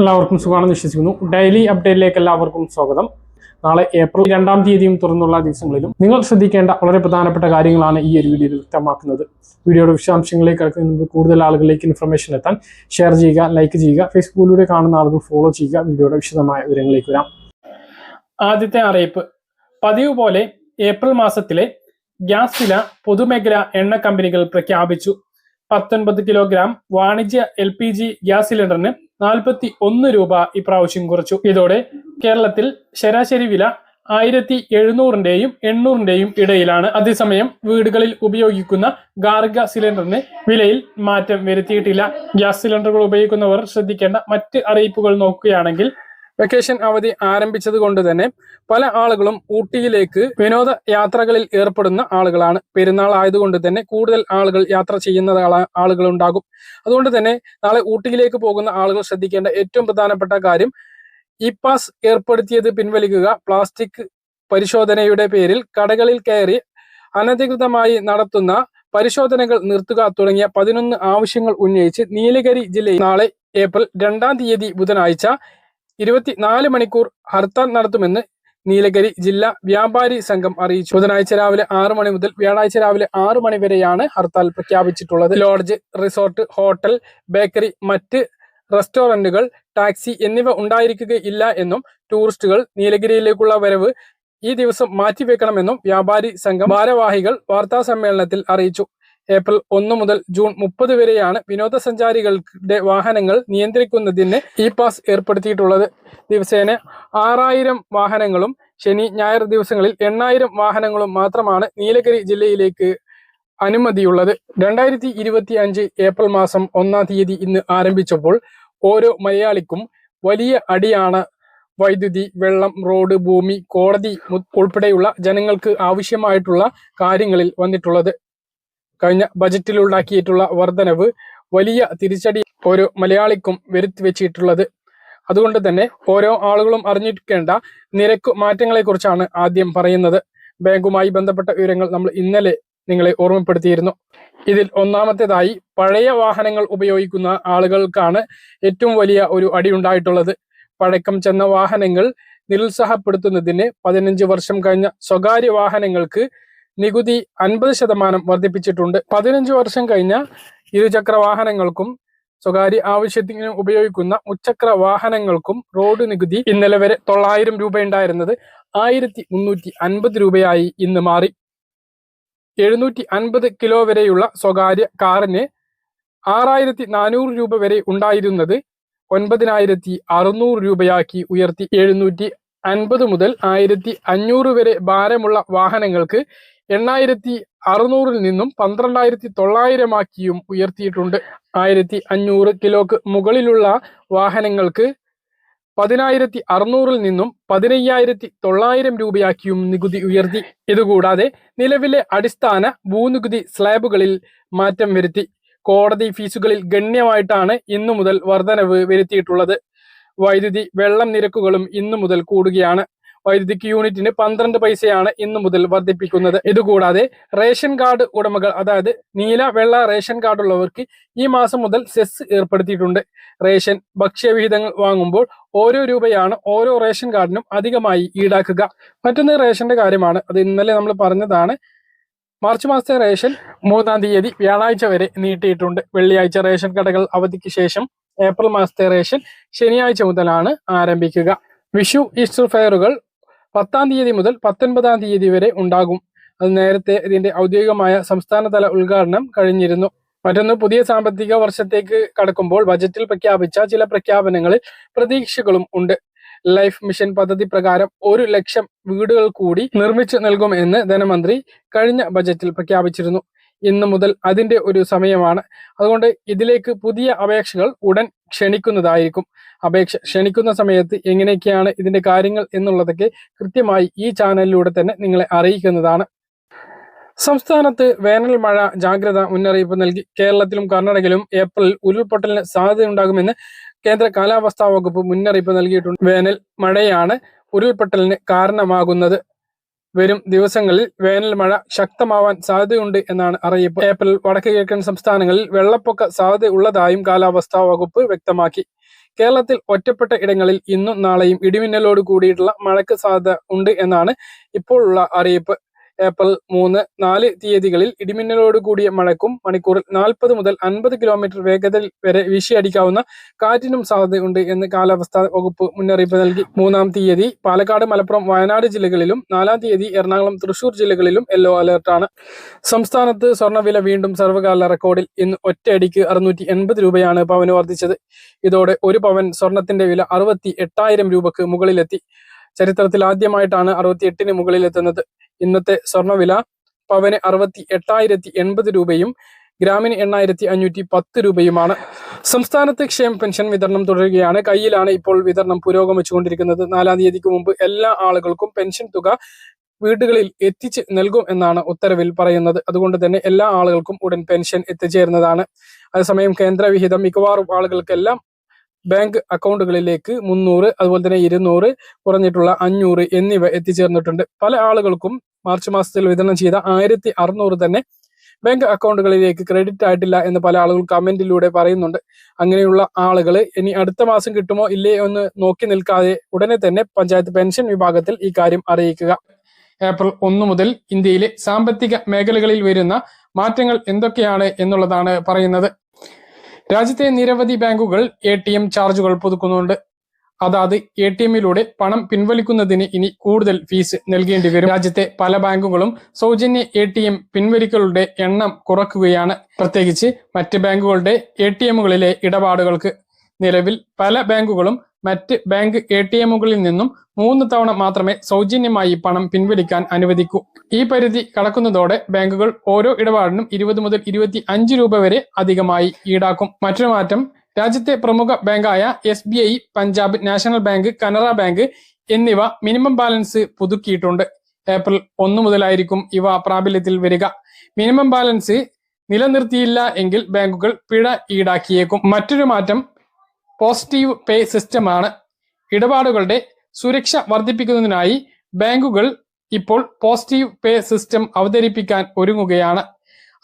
എല്ലാവർക്കും സുഖമാണെന്ന് വിശ്വസിക്കുന്നു. ഡെയിലി അപ്ഡേറ്റിലേക്ക് എല്ലാവർക്കും സ്വാഗതം. നാളെ ഏപ്രിൽ രണ്ടാം തീയതിയും തുറന്നുള്ള ദിവസങ്ങളിലും നിങ്ങൾ ശ്രദ്ധിക്കേണ്ട വളരെ പ്രധാനപ്പെട്ട കാര്യങ്ങളാണ് ഈ ഒരു വീഡിയോയിൽ വ്യക്തമാക്കുന്നത്. വീഡിയോയുടെ വിശദാംശങ്ങളിലേക്ക് കിടക്കുന്നതിന് കൂടുതൽ ആളുകളിലേക്ക് ഇൻഫർമേഷൻ എത്താൻ ഷെയർ ചെയ്യുക ലൈക്ക് ചെയ്യുക ഫേസ്ബുക്കിലൂടെ കാണുന്ന ആളുകൾ ഫോളോ ചെയ്യുക. വീഡിയോയുടെ വിശദമായ വിവരങ്ങളിലേക്ക് വരാം. ആദ്യത്തെ അറിയിപ്പ്. പതിവ് പോലെ ഏപ്രിൽ മാസത്തിലെ ഗ്യാസ് വില പൊതുമേഖല എണ്ണ കമ്പനികൾ പ്രഖ്യാപിച്ചു. പത്തൊൻപത് കിലോഗ്രാം വാണിജ്യ എൽ പി ജി ഗ്യാസ് സിലിണ്ടറിന് നാൽപ്പത്തി ഒന്ന് രൂപ ഇപ്രാവശ്യം കുറച്ചു. ഇതോടെ കേരളത്തിൽ ശരാശരി വില ആയിരത്തി എഴുന്നൂറിന്റെയും എണ്ണൂറിന്റെയും ഇടയിലാണ്. അതേസമയം വീടുകളിൽ ഉപയോഗിക്കുന്ന ഗാർഗ സിലിണ്ടറിന് വിലയിൽ മാറ്റം വരുത്തിയിട്ടില്ല. ഗ്യാസ് സിലിണ്ടറുകൾ ഉപയോഗിക്കുന്നവർ ശ്രദ്ധിക്കേണ്ട മറ്റ് അറിയിപ്പുകൾ നോക്കുകയാണെങ്കിൽ വെക്കേഷൻ അവധി ആരംഭിച്ചത് കൊണ്ട് തന്നെ പല ആളുകളും ഊട്ടിയിലേക്ക് വിനോദ യാത്രകളിൽ ഏർപ്പെടുന്ന ആളുകളാണ്. പെരുന്നാൾ ആയതുകൊണ്ട് തന്നെ കൂടുതൽ ആളുകൾ യാത്ര ചെയ്യുന്ന ആളുകൾ ഉണ്ടാകും അതുകൊണ്ട് തന്നെ നാളെ ഊട്ടിയിലേക്ക് പോകുന്ന ആളുകൾ ശ്രദ്ധിക്കേണ്ട ഏറ്റവും പ്രധാനപ്പെട്ട കാര്യം ഇ പാസ് ഏർപ്പെടുത്തിയത് പിൻവലിക്കുക. പ്ലാസ്റ്റിക് പരിശോധനയുടെ പേരിൽ കടകളിൽ കയറി അനധികൃതമായി നടത്തുന്ന പരിശോധനകൾ നിർത്തുക തുടങ്ങിയ പതിനൊന്ന് ആവശ്യങ്ങൾ ഉന്നയിച്ച് നീലഗിരി ജില്ലയിൽ നാളെ ഏപ്രിൽ രണ്ടാം തീയതി ബുധനാഴ്ച ഇരുപത്തിനാല് മണിക്കൂർ ഹർത്താൽ നടത്തുമെന്ന് നീലഗിരി ജില്ലാ വ്യാപാരി സംഘം അറിയിച്ചു. ബുധനാഴ്ച രാവിലെ ആറു മണി മുതൽ വ്യാഴാഴ്ച രാവിലെ ആറു മണി വരെയാണ് ഹർത്താൽ പ്രഖ്യാപിച്ചിട്ടുള്ളത്. ലോഡ്ജ് റിസോർട്ട് ഹോട്ടൽ ബേക്കറി മറ്റ് റെസ്റ്റോറന്റുകൾ ടാക്സി എന്നിവ ഉണ്ടായിരിക്കുകയില്ല എന്നും ടൂറിസ്റ്റുകൾ നീലഗിരിയിലേക്കുള്ള വരവ് ഈ ദിവസം മാറ്റിവെക്കണമെന്നും വ്യാപാരി സംഘം ഭാരവാഹികൾ വാർത്താ സമ്മേളനത്തിൽ അറിയിച്ചു. ഏപ്രിൽ ഒന്ന് മുതൽ ജൂൺ മുപ്പത് വരെയാണ് വിനോദസഞ്ചാരികളുടെ വാഹനങ്ങൾ നിയന്ത്രിക്കുന്നതിന് ഇ പാസ് ഏർപ്പെടുത്തിയിട്ടുള്ളത്. ദിവസേന ആറായിരം വാഹനങ്ങളും ശനി ഞായർ ദിവസങ്ങളിൽ എണ്ണായിരം വാഹനങ്ങളും മാത്രമാണ് നീലഗിരി ജില്ലയിലേക്ക് അനുമതിയുള്ളത്. രണ്ടായിരത്തി ഇരുപത്തി അഞ്ച് ഏപ്രിൽ മാസം ഒന്നാം തീയതി ഇന്ന് ആരംഭിച്ചപ്പോൾ ഓരോ മലയാളിക്കും വലിയ അടിയാണ് വൈദ്യുതി വെള്ളം റോഡ് ഭൂമി കോടതി ഉൾപ്പെടെയുള്ള ജനങ്ങൾക്ക് ആവശ്യമായിട്ടുള്ള കാര്യങ്ങളിൽ വന്നിട്ടുള്ളത്. കഴിഞ്ഞ ബജറ്റിൽ ഉണ്ടാക്കിയിട്ടുള്ള വർധനവ് വലിയ തിരിച്ചടി ഓരോ മലയാളിക്കും വരുത്തി വെച്ചിട്ടുള്ളത്. അതുകൊണ്ട് തന്നെ ഓരോ ആളുകളും അറിഞ്ഞിരിക്കേണ്ട നിരക്ക് മാറ്റങ്ങളെക്കുറിച്ചാണ് ആദ്യം പറയുന്നത്. ബാങ്കുമായി ബന്ധപ്പെട്ട വിവരങ്ങൾ നമ്മൾ ഇന്നലെ നിങ്ങളെ ഓർമ്മപ്പെടുത്തിയിരുന്നു. ഇതിൽ ഒന്നാമത്തേതായി പഴയ വാഹനങ്ങൾ ഉപയോഗിക്കുന്ന ആളുകൾക്കാണ് ഏറ്റവും വലിയ ഒരു അടി ഉണ്ടായിട്ടുള്ളത്. പഴക്കം ചെന്ന വാഹനങ്ങൾ നിരുത്സാഹപ്പെടുത്തുന്നതിന് പതിനഞ്ച് വർഷം കഴിഞ്ഞ സ്വകാര്യ വാഹനങ്ങൾക്ക് നികുതി അൻപത് ശതമാനം വർദ്ധിപ്പിച്ചിട്ടുണ്ട്. പതിനഞ്ച് വർഷം കഴിഞ്ഞ ഇരുചക്ര വാഹനങ്ങൾക്കും സ്വകാര്യ ആവശ്യത്തിന് ഉപയോഗിക്കുന്ന മുച്ചക്ര വാഹനങ്ങൾക്കും റോഡ് നികുതി ഇന്നലെ വരെ തൊള്ളായിരം രൂപ ഉണ്ടായിരുന്നത് ആയിരത്തി മുന്നൂറ്റി അൻപത് രൂപയായി ഇന്ന് മാറി. എഴുന്നൂറ്റി അൻപത് കിലോ വരെയുള്ള സ്വകാര്യ കാറിന് ആറായിരത്തി നാനൂറ് രൂപ വരെ ഉണ്ടായിരുന്നത് ഒൻപതിനായിരത്തി അറുന്നൂറ് രൂപയാക്കി ഉയർത്തി. എഴുന്നൂറ്റി അൻപത് മുതൽ ആയിരത്തി അഞ്ഞൂറ് വരെ ഭാരമുള്ള വാഹനങ്ങൾക്ക് എണ്ണായിരത്തി അറുന്നൂറിൽ നിന്നും പന്ത്രണ്ടായിരത്തി തൊള്ളായിരമാക്കിയും ഉയർത്തിയിട്ടുണ്ട്. ആയിരത്തി അഞ്ഞൂറ് കിലോക്ക് മുകളിലുള്ള വാഹനങ്ങൾക്ക് പതിനായിരത്തി അറുന്നൂറിൽ നിന്നും പതിനയ്യായിരത്തി തൊള്ളായിരം രൂപയാക്കിയും നികുതി ഉയർത്തി. ഇതുകൂടാതെ നിലവിലെ അടിസ്ഥാന ഭൂനികുതി സ്ലാബുകളിൽ മാറ്റം വരുത്തി. കോടതി ഫീസുകളിൽ ഗണ്യമായിട്ടാണ് ഇന്നു മുതൽ വർധനവ് വരുത്തിയിട്ടുള്ളത്. വൈദ്യുതി വെള്ളം നിരക്കുകളും ഇന്നു മുതൽ കൂടുകയാണ്. വൈദ്യുതിക്ക് യൂണിറ്റിന് പന്ത്രണ്ട് പൈസയാണ് ഇന്നു മുതൽ വർദ്ധിപ്പിക്കുന്നത്. ഇതുകൂടാതെ റേഷൻ കാർഡ് ഉടമകൾ അതായത് നീല വെള്ള റേഷൻ കാർഡ് ഉള്ളവർക്ക് ഈ മാസം മുതൽ സെസ് ഏർപ്പെടുത്തിയിട്ടുണ്ട്. റേഷൻ ഭക്ഷ്യവിഹിതങ്ങൾ വാങ്ങുമ്പോൾ ഓരോ രൂപയാണ് ഓരോ റേഷൻ കാർഡിനും അധികമായി ഈടാക്കുക. മറ്റൊന്ന് റേഷന്റെ കാര്യമാണ്. അത് ഇന്നലെ നമ്മൾ പറഞ്ഞതാണ്. മാർച്ച് മാസത്തെ റേഷൻ മൂന്നാം തീയതി വ്യാഴാഴ്ച വരെ നീട്ടിയിട്ടുണ്ട്. വെള്ളിയാഴ്ച റേഷൻ കടകൾ അവധിക്ക് ശേഷം ഏപ്രിൽ മാസത്തെ റേഷൻ ശനിയാഴ്ച മുതലാണ് ആരംഭിക്കുക. വിഷു ഈസ്റ്റർ ഫെയറുകൾ പത്താം തീയതി മുതൽ പത്തൊൻപതാം തീയതി വരെ ഉണ്ടാകും. അത് നേരത്തെ ഇതിന്റെ ഔദ്യോഗികമായ സംസ്ഥാനതല ഉദ്ഘാടനം കഴിഞ്ഞിരുന്നു. മറ്റൊന്ന് പുതിയ സാമ്പത്തിക വർഷത്തേക്ക് കടക്കുമ്പോൾ ബജറ്റിൽ പ്രഖ്യാപിച്ച ചില പ്രഖ്യാപനങ്ങളിൽ പ്രതീക്ഷകളും ഉണ്ട്. ലൈഫ് മിഷൻ പദ്ധതി പ്രകാരം ഒരു ലക്ഷം വീടുകൾ കൂടി നിർമ്മിച്ചു നൽകുമെന്ന് ധനമന്ത്രി കഴിഞ്ഞ ബജറ്റിൽ പ്രഖ്യാപിച്ചിരുന്നു. ഇന്ന് മുതൽ അതിന്റെ ഒരു സമയമാണ്. അതുകൊണ്ട് ഇതിലേക്ക് പുതിയ അപേക്ഷകൾ ഉടൻ ക്ഷണിക്കുന്നതായിരിക്കും. അപേക്ഷ ക്ഷണിക്കുന്ന സമയത്ത് എങ്ങനെയൊക്കെയാണ് ഇതിന്റെ കാര്യങ്ങൾ എന്നുള്ളതൊക്കെ കൃത്യമായി ഈ ചാനലിലൂടെ തന്നെ നിങ്ങളെ അറിയിക്കുന്നതാണ്. സംസ്ഥാനത്ത് വേനൽ മഴ ജാഗ്രത മുന്നറിയിപ്പ് നൽകി കേരളത്തിലും കർണാടകയിലും ഏപ്രിൽ ഉരുൾപൊട്ടലിന് സാധ്യതയുണ്ടാകുമെന്ന് കേന്ദ്ര കാലാവസ്ഥാ വകുപ്പ് മുന്നറിയിപ്പ് നൽകിയിട്ടുണ്ട്. വേനൽ മഴയാണ് ഉരുൾപൊട്ടലിന് കാരണമാകുന്നത്. വരും ദിവസങ്ങളിൽ വേനൽ മഴ ശക്തമാവാൻ സാധ്യതയുണ്ട് എന്നാണ് അറിയിപ്പ്. ഏപ്രിൽ വടക്ക് കിഴക്കൻ സംസ്ഥാനങ്ങളിൽ വെള്ളപ്പൊക്ക സാധ്യത ഉള്ളതായും കാലാവസ്ഥാ വകുപ്പ് വ്യക്തമാക്കി. കേരളത്തിൽ ഒറ്റപ്പെട്ട ഇടങ്ങളിൽ ഇന്നും നാളെയും ഇടിമിന്നലോട് കൂടിയിട്ടുള്ള മഴയ്ക്ക് സാധ്യത ഉണ്ട് എന്നാണ് ഇപ്പോഴുള്ള അറിയിപ്പ്. ഏപ്രിൽ മൂന്ന് നാല് തീയതികളിൽ ഇടിമിന്നലോട് കൂടിയ മഴക്കും മണിക്കൂറിൽ നാൽപ്പത് മുതൽ അൻപത് കിലോമീറ്റർ വേഗതയിൽ വരെ വീശിയടിക്കാവുന്ന കാറ്റിനും സാധ്യതയുണ്ട് എന്ന് കാലാവസ്ഥാ വകുപ്പ് മുന്നറിയിപ്പ് നൽകി. മൂന്നാം തീയതി പാലക്കാട് മലപ്പുറം വയനാട് ജില്ലകളിലും നാലാം തീയതി എറണാകുളം തൃശൂർ ജില്ലകളിലും യെല്ലോ അലർട്ടാണ് സംസ്ഥാനത്ത് സ്വർണവില വീണ്ടും സർവകാല റെക്കോർഡിൽ ഇന്ന് ഒറ്റയടിക്ക് അറുന്നൂറ്റി എൺപത് രൂപയാണ് പവന് വർദ്ധിച്ചത്. ഇതോടെ ഒരു പവൻ സ്വർണത്തിന്റെ വില അറുപത്തി എട്ടായിരം രൂപക്ക് മുകളിലെത്തി. ചരിത്രത്തിൽ ആദ്യമായിട്ടാണ് അറുപത്തി എട്ടിന് മുകളിലെത്തുന്നത്. ഇന്നത്തെ സ്വർണവില പവന് അറുപത്തി എട്ടായിരത്തി എൺപത് രൂപയും ഗ്രാമിന് എണ്ണായിരത്തി അഞ്ഞൂറ്റി പത്ത് രൂപയുമാണ്. സംസ്ഥാനത്ത് ക്ഷേമ പെൻഷൻ വിതരണം തുടരുകയാണ്. കയ്യിലാണ് ഇപ്പോൾ വിതരണം പുരോഗമിച്ചുകൊണ്ടിരിക്കുന്നത് നാലാം തീയതിക്ക് മുമ്പ് എല്ലാ ആളുകൾക്കും പെൻഷൻ തുക വീടുകളിൽ എത്തിച്ച് നൽകും എന്നാണ് ഉത്തരവിൽ പറയുന്നത്. അതുകൊണ്ട് തന്നെ എല്ലാ ആളുകൾക്കും ഉടൻ പെൻഷൻ എത്തിച്ചേരുന്നതാണ്. അതേസമയം കേന്ദ്രവിഹിതം മിക്കവാറും ആളുകൾക്കെല്ലാം ബാങ്ക് അക്കൗണ്ടുകളിലേക്ക് മുന്നൂറ് അതുപോലെ തന്നെ ഇരുന്നൂറ് കുറഞ്ഞിട്ടുള്ള അഞ്ഞൂറ് എന്നിവ എത്തിച്ചേർന്നിട്ടുണ്ട്. പല ആളുകൾക്കും മാർച്ച് മാസത്തിൽ വിതരണം ചെയ്ത ആയിരത്തി അറുന്നൂറ് തന്നെ ബാങ്ക് അക്കൗണ്ടുകളിലേക്ക് ക്രെഡിറ്റ് ആയിട്ടില്ല എന്ന് പല ആളുകൾ കമന്റിലൂടെ പറയുന്നുണ്ട്. അങ്ങനെയുള്ള ആളുകൾ ഇനി അടുത്ത മാസം കിട്ടുമോ ഇല്ലേ എന്ന് നോക്കി നിൽക്കാതെ ഉടനെ തന്നെ പഞ്ചായത്ത് പെൻഷൻ വിഭാഗത്തിൽ ഈ കാര്യം അറിയിക്കുക. ഏപ്രിൽ ഒന്ന് മുതൽ ഇന്ത്യയിലെ സാമ്പത്തിക മേഖലകളിൽ വരുന്ന മാറ്റങ്ങൾ എന്തൊക്കെയാണ് എന്നുള്ളതാണ് പറയുന്നത്. രാജ്യത്തെ നിരവധി ബാങ്കുകൾ എ ടി എം ചാർജുകൾ പുതുക്കുന്നുണ്ട്. അതാത് എ ടി എമ്മിലൂടെ പണം പിൻവലിക്കുന്നതിന് ഇനി കൂടുതൽ ഫീസ് നൽകേണ്ടി വരും. രാജ്യത്തെ പല ബാങ്കുകളും സൗജന്യ എ ടി എം പിൻവലിക്കലുടെ എണ്ണം കുറക്കുകയാണ്. പ്രത്യേകിച്ച് മറ്റ് ബാങ്കുകളുടെ എ ടി എമ്മുകളിലെ ഇടപാടുകൾക്ക് നിലവിൽ പല ബാങ്കുകളും മറ്റ് ബാങ്ക് എ ടി എമ്മുകളിൽ നിന്നും മൂന്ന് തവണ മാത്രമേ സൗജന്യമായി പണം പിൻവലിക്കാൻ അനുവദിക്കൂ. ഈ പരിധി കടക്കുന്നതോടെ ബാങ്കുകൾ ഓരോ ഇടപാടിനും ഇരുപത് മുതൽ ഇരുപത്തി അഞ്ച് രൂപ വരെ അധികമായി ഈടാക്കും. മറ്റൊരു മാറ്റം രാജ്യത്തെ പ്രമുഖ ബാങ്കായ S B I Punjab national bank Canara bank എന്നിവ മിനിമം ബാലൻസ് പുതുക്കിയിട്ടുണ്ട്. ഏപ്രിൽ ഒന്ന് മുതലായിരിക്കും ഇവ പ്രാബല്യത്തിൽ വരിക. മിനിമം ബാലൻസ് നിലനിർത്തിയില്ല എങ്കിൽ ബാങ്കുകൾ പിഴ ഈടാക്കിയേക്കും. മറ്റൊരു മാറ്റം പോസിറ്റീവ് പേ സിസ്റ്റമാണ്. ഇടപാടുകളുടെ സുരക്ഷ വർദ്ധിപ്പിക്കുന്നതിനായി ബാങ്കുകൾ ഇപ്പോൾ പോസിറ്റീവ് പേ സിസ്റ്റം അവതരിപ്പിക്കാൻ ഒരുങ്ങുകയാണ്.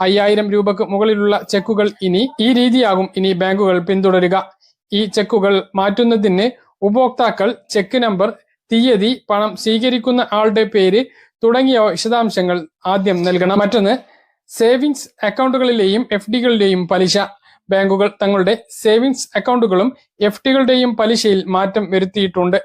അയ്യായിരം രൂപക്ക് മുകളിലുള്ള ചെക്കുകൾ ഇനി ഈ രീതിയാകും ഇനി ബാങ്കുകൾ പിന്തുടരുക. ഈ ചെക്കുകൾ മാറ്റുന്നതിന് ഉപഭോക്താക്കൾ ചെക്ക് നമ്പർ തീയതി പണം സ്വീകരിക്കുന്ന ആളുടെ പേര് തുടങ്ങിയ വിശദാംശങ്ങൾ ആദ്യം നൽകണം. മറ്റൊന്ന് സേവിങ്സ് അക്കൗണ്ടുകളിലെയും എഫ് ഡികളിലെയും പലിശ. ബാങ്കുകൾ തങ്ങളുടെ സേവിങ്സ് അക്കൗണ്ടുകളും എഫ് ടികളുടെയും പലിശയിൽ മാറ്റം വരുത്തിയിട്ടുണ്ട്.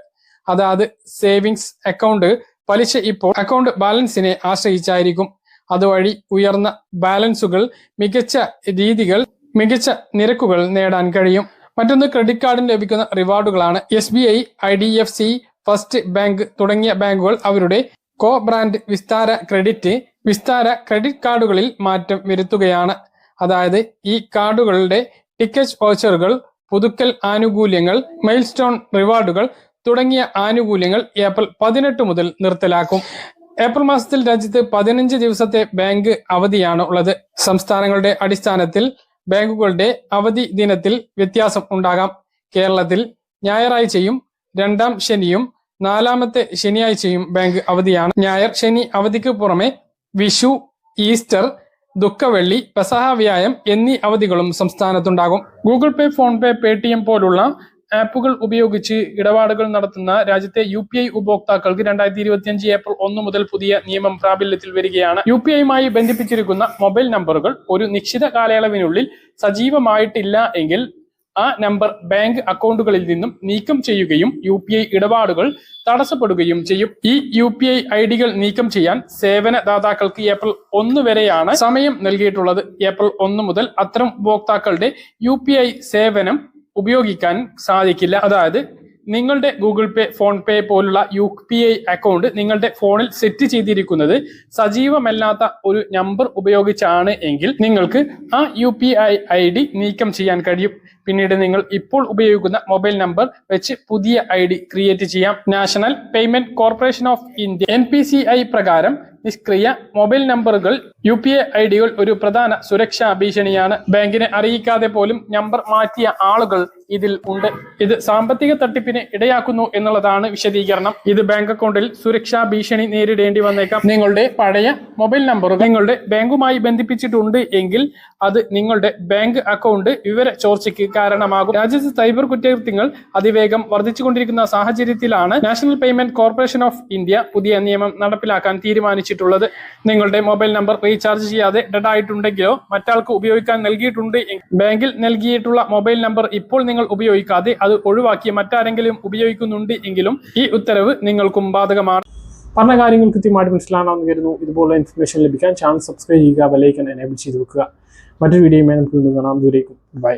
അതായത് സേവിങ്സ് അക്കൗണ്ട് പലിശ ഇപ്പോൾ അക്കൗണ്ട് ബാലൻസിനെ ആശ്രയിച്ചായിരിക്കും. അതുവഴി ഉയർന്ന ബാലൻസുകൾ മികച്ച രീതികൾ മികച്ച നിരക്കുകൾ നേടാൻ കഴിയും. മറ്റൊന്ന് ക്രെഡിറ്റ് കാർഡിന് ലഭിക്കുന്ന റിവാർഡുകളാണ്. S B I I D F C first bank തുടങ്ങിയ ബാങ്കുകൾ അവരുടെ co brand Vistara credit Vistara credit കാർഡുകളിൽ മാറ്റം വരുത്തുകയാണ്. അതായത് ഈ കാർഡുകളുടെ ടിക്കറ്റ് വൗച്ചറുകൾ പുതുക്കൽ ആനുകൂല്യങ്ങൾ മൈൽ സ്റ്റോൺ റിവാർഡുകൾ തുടങ്ങിയ ആനുകൂല്യങ്ങൾ ഏപ്രിൽ പതിനെട്ട് മുതൽ നിർത്തലാക്കും. ഏപ്രിൽ മാസത്തിൽ രാജ്യത്ത് പതിനഞ്ച് ദിവസത്തെ ബാങ്ക് അവധിയാണ് ഉള്ളത്. സംസ്ഥാനങ്ങളുടെ അടിസ്ഥാനത്തിൽ ബാങ്കുകളുടെ അവധി ദിനത്തിൽ വ്യത്യാസം ഉണ്ടാകാം. കേരളത്തിൽ ഞായറാഴ്ചയും രണ്ടാം ശനിയും നാലാമത്തെ ശനിയാഴ്ചയും ബാങ്ക് അവധിയാണ്. ഞായർ ശനി അവധിക്ക് പുറമെ വിഷു ഈസ്റ്റർ ദുഃഖവെള്ളി പെസഹ വ്യായം എന്നീ അവധികളും സംസ്ഥാനത്തുണ്ടാകും. Google Pay PhonePe Paytm പോലുള്ള ആപ്പുകൾ ഉപയോഗിച്ച് ഇടപാടുകൾ നടത്തുന്ന രാജ്യത്തെ യു പി ഐ ഉപഭോക്താക്കൾക്ക് രണ്ടായിരത്തി ഇരുപത്തിയഞ്ച് ഏപ്രിൽ ഒന്ന് മുതൽ പുതിയ നിയമം പ്രാബല്യത്തിൽ വരികയാണ്. യു പി ഐയുമായി ബന്ധിപ്പിച്ചിരിക്കുന്ന മൊബൈൽ നമ്പറുകൾ ഒരു നിശ്ചിത കാലയളവിനുള്ളിൽ സജീവമായിട്ടില്ല എങ്കിൽ ആ നമ്പർ ബാങ്ക് അക്കൗണ്ടുകളിൽ നിന്നും നീക്കം ചെയ്യുകയും യു പി ഐ ഇടപാടുകൾ തടസ്സപ്പെടുകയും ചെയ്യും. ഈ യു പി ഐ ഐ ഡികൾ നീക്കം ചെയ്യാൻ സേവനദാതാക്കൾക്ക് ഏപ്രിൽ ഒന്ന് വരെയാണ് സമയം നൽകിയിട്ടുള്ളത്. ഏപ്രിൽ ഒന്ന് മുതൽ അത്തരം ഉപഭോക്താക്കളുടെ യു സേവനം ഉപയോഗിക്കാൻ സാധിക്കില്ല. അതായത് നിങ്ങളുടെ ഗൂഗിൾ പേ ഫോൺ പേ പോലുള്ള യു പി ഐ അക്കൗണ്ട് നിങ്ങളുടെ ഫോണിൽ സെറ്റ് ചെയ്തിരിക്കുന്നത് സജീവമല്ലാത്ത ഒരു നമ്പർ ഉപയോഗിച്ചാണ് എങ്കിൽ നിങ്ങൾക്ക് ആ U P I I D നീക്കം ചെയ്യാൻ കഴിയും. പിന്നീട് നിങ്ങൾ ഇപ്പോൾ ഉപയോഗിക്കുന്ന മൊബൈൽ നമ്പർ വെച്ച് പുതിയ ഐ ഡി ക്രിയേറ്റ് ചെയ്യാം. National Payment Corporation of India N P C I പ്രകാരം നിഷ്ക്രിയ മൊബൈൽ നമ്പറുകൾ യു പി ഐ ഐ ഡികൾ ഒരു പ്രധാന സുരക്ഷാ ഭീഷണിയാണ്. ബാങ്കിനെ അറിയിക്കാതെ പോലും നമ്പർ മാറ്റിയ ആളുകൾ ഇതിൽ ഉണ്ട്. ഇത് സാമ്പത്തിക തട്ടിപ്പിന് ഇടയാക്കുന്നു എന്നുള്ളതാണ് വിശദീകരണം. ഇത് ബാങ്ക് അക്കൗണ്ടിൽ സുരക്ഷാ ഭീഷണി നേരിടേണ്ടി വന്നേക്കാം. നിങ്ങളുടെ പഴയ മൊബൈൽ നമ്പറുകൾ നിങ്ങളുടെ ബാങ്കുമായി ബന്ധിപ്പിച്ചിട്ടുണ്ട് എങ്കിൽ അത് നിങ്ങളുടെ ബാങ്ക് അക്കൗണ്ട് വിവര ചോർച്ചയ്ക്ക് കാരണമാകും. രാജ്യത്ത് സൈബർ കുറ്റകൃത്യങ്ങൾ അതിവേഗം വർദ്ധിച്ചുകൊണ്ടിരിക്കുന്ന സാഹചര്യത്തിലാണ് national payment corporation of India പുതിയ നിയമം നടപ്പിലാക്കാൻ തീരുമാനിച്ചിട്ടുള്ളത്. നിങ്ങളുടെ മൊബൈൽ നമ്പർ റീചാർജ് ചെയ്യാതെ ഡെഡ് ആയിട്ടുണ്ടെങ്കിലോ മറ്റാൾക്ക് ഉപയോഗിക്കാൻ നൽകിയിട്ടുണ്ട് ബാങ്കിൽ നൽകിയിട്ടുള്ള മൊബൈൽ നമ്പർ ഇപ്പോൾ നിങ്ങൾ ഉപയോഗിക്കാതെ അത് ഒഴിവാക്കി മറ്റാരെങ്കിലും ഉപയോഗിക്കുന്നുണ്ട് എങ്കിലും ഈ ഉത്തരവ് നിങ്ങൾക്കും ബാധകമാണ്. പറഞ്ഞ കാര്യങ്ങൾ കൃത്യമായിട്ട് മനസ്സിലാണെന്ന് കരുതുന്നു. ഇതുപോലുള്ള ഇൻഫർമേഷൻ ലഭിക്കാൻ ചാനൽ സബ്സ്ക്രൈബ് ചെയ്യുക ബെലൈക്കൻ എനേബിൾ ചെയ്ത് വെക്കുക. മറ്റൊരു വീഡിയോയുമായി നമുക്ക് വീണ്ടും കാണാം. ദൂരേക്കും ബൈ